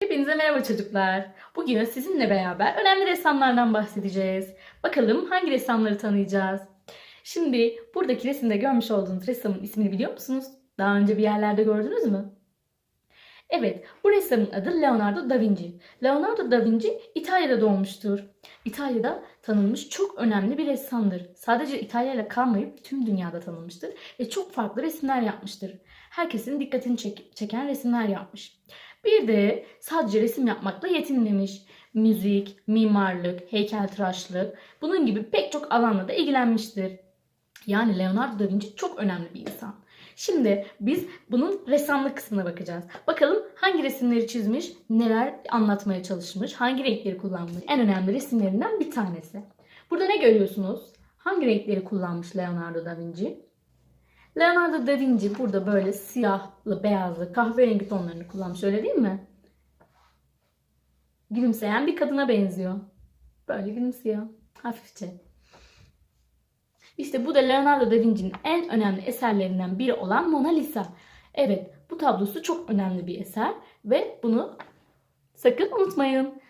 Hepinize merhaba çocuklar. Bugün sizinle beraber önemli ressamlardan bahsedeceğiz. Bakalım hangi ressamları tanıyacağız? Şimdi buradaki resimde görmüş olduğunuz ressamın ismini biliyor musunuz? Daha önce bir yerlerde gördünüz mü? Evet, bu ressamın adı Leonardo da Vinci. Leonardo da Vinci İtalya'da doğmuştur. İtalya'da tanınmış çok önemli bir ressamdır. Sadece İtalya'yla kalmayıp tüm dünyada tanınmıştır ve çok farklı resimler yapmıştır. Herkesin dikkatini çek- çeken resimler yapmış. Bir de sadece resim yapmakla yetinmemiş. Müzik, mimarlık, heykeltıraşlık bunun gibi pek çok alanla da ilgilenmiştir. Yani Leonardo da Vinci çok önemli bir insan. Şimdi biz bunun ressamlık kısmına bakacağız. Bakalım hangi resimleri çizmiş, neler anlatmaya çalışmış, hangi renkleri kullanmış. En önemli resimlerinden bir tanesi. Burada ne görüyorsunuz? Hangi renkleri kullanmış Leonardo da Vinci? Leonardo da Vinci burada böyle siyahlı, beyazlı, kahverengi tonlarını kullanmış öyle değil mi? Gülümseyen bir kadına benziyor. Böyle gülümsüyor. Hafifçe. İşte bu da Leonardo da Vinci'nin en önemli eserlerinden biri olan Mona Lisa. Evet, bu tablosu çok önemli bir eser ve bunu sakın unutmayın.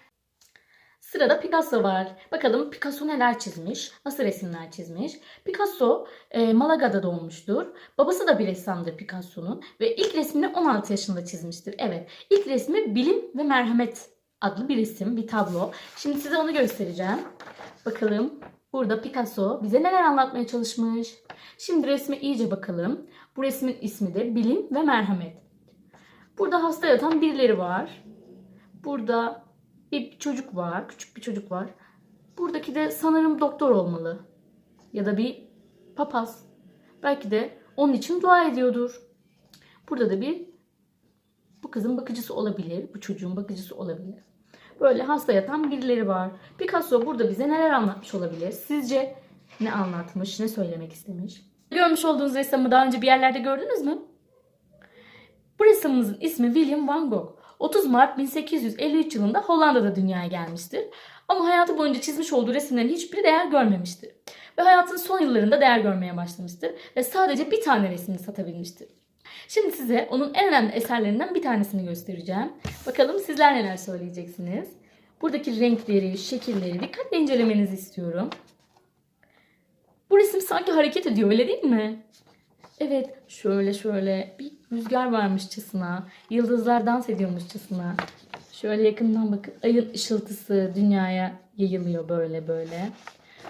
Sırada Picasso var. Bakalım Picasso neler çizmiş, nasıl resimler çizmiş. Picasso e, Malaga'da doğmuştur. Babası da bir ressamdır Picasso'nun ve ilk resmini 16 yaşında çizmiştir. Evet, ilk resmi Bilim ve Merhamet adlı bir resim, bir tablo. Şimdi size onu göstereceğim. Bakalım burada Picasso bize neler anlatmaya çalışmış. Şimdi resme iyice bakalım. Bu resmin ismi de Bilim ve Merhamet. Burada hasta yatan birileri var. Burada bir çocuk var, küçük bir çocuk var. Buradaki de sanırım doktor olmalı. Ya da bir papaz. Belki de onun için dua ediyordur. Burada da bir bu kızın bakıcısı olabilir, bu çocuğun bakıcısı olabilir. Böyle hasta yatan birileri var. Picasso burada bize neler anlatmış olabilir? Sizce ne anlatmış, ne söylemek istemiş? Görmüş olduğunuz ressamı daha önce bir yerlerde gördünüz mü? Bu ressamımızın ismi William van Gogh. 30 Mart 1853 yılında Hollanda'da dünyaya gelmiştir. Ama hayatı boyunca çizmiş olduğu resimlerin hiçbiri değer görmemiştir. Ve hayatının son yıllarında değer görmeye başlamıştır. Ve sadece bir tane resmini satabilmiştir. Şimdi size onun en önemli eserlerinden bir tanesini göstereceğim. Bakalım sizler neler söyleyeceksiniz. Buradaki renkleri, şekilleri dikkatle incelemenizi istiyorum. Bu resim sanki hareket ediyor öyle değil mi? Evet şöyle şöyle bir rüzgar varmışçasına, yıldızlar dans ediyormuşçasına. Şöyle yakından bakın ayın ışıltısı dünyaya yayılıyor böyle böyle.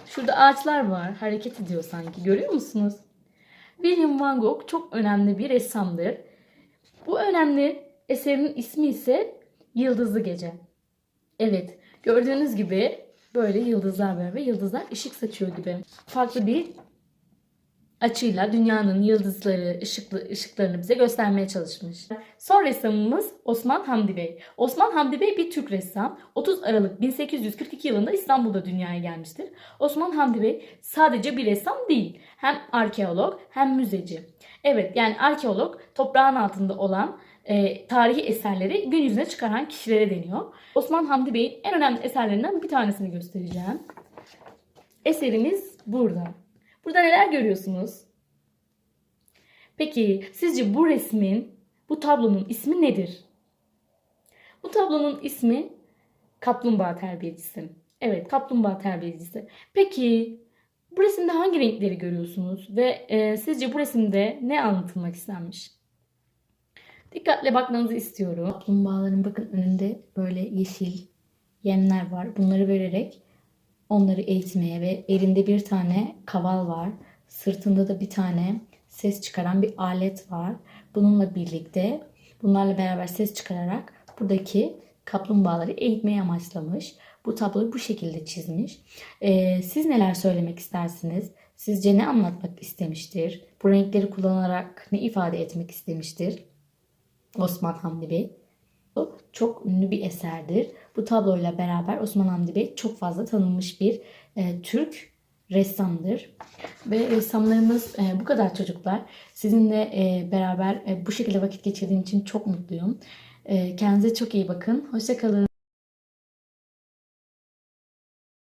Şurada ağaçlar var hareket ediyor sanki görüyor musunuz? William Van Gogh çok önemli bir ressamdır. Bu önemli eserinin ismi ise Yıldızlı Gece. Evet gördüğünüz gibi böyle yıldızlar var ve yıldızlar ışık saçıyor gibi. Farklı bir açıyla dünyanın yıldızları, ışıklı, ışıklarını bize göstermeye çalışmış. Son ressamımız Osman Hamdi Bey. Osman Hamdi Bey bir Türk ressam. 30 Aralık 1842 yılında İstanbul'da dünyaya gelmiştir. Osman Hamdi Bey sadece bir ressam değil. Hem arkeolog hem müzeci. Evet yani arkeolog toprağın altında olan e, tarihi eserleri gün yüzüne çıkaran kişilere deniyor. Osman Hamdi Bey'in en önemli eserlerinden bir tanesini göstereceğim. Eserimiz burada. Burada neler görüyorsunuz? Peki sizce bu resmin, bu tablonun ismi nedir? Bu tablonun ismi Kaplumbağa Terbiyecisi. Evet, Kaplumbağa Terbiyecisi. Peki bu resimde hangi renkleri görüyorsunuz ve e, sizce bu resimde ne anlatılmak istenmiş? Dikkatle bakmanızı istiyorum. Kaplumbağaların bakın önünde böyle yeşil yemler var. Bunları vererek onları eğitmeye ve elinde bir tane kaval var. Sırtında da bir tane ses çıkaran bir alet var. Bununla birlikte bunlarla beraber ses çıkararak buradaki kaplumbağaları eğitmeye amaçlamış. Bu tabloyu bu şekilde çizmiş. Ee, siz neler söylemek istersiniz? Sizce ne anlatmak istemiştir? Bu renkleri kullanarak ne ifade etmek istemiştir? Osman Hamdi Bey. Çok ünlü bir eserdir. Bu tabloyla beraber Osman Hamdi Bey çok fazla tanınmış bir e, Türk ressamdır. Ve ressamlarımız e, bu kadar çocuklar. Sizinle e, beraber e, bu şekilde vakit geçirdiğim için çok mutluyum. E, kendinize çok iyi bakın. Hoşçakalın.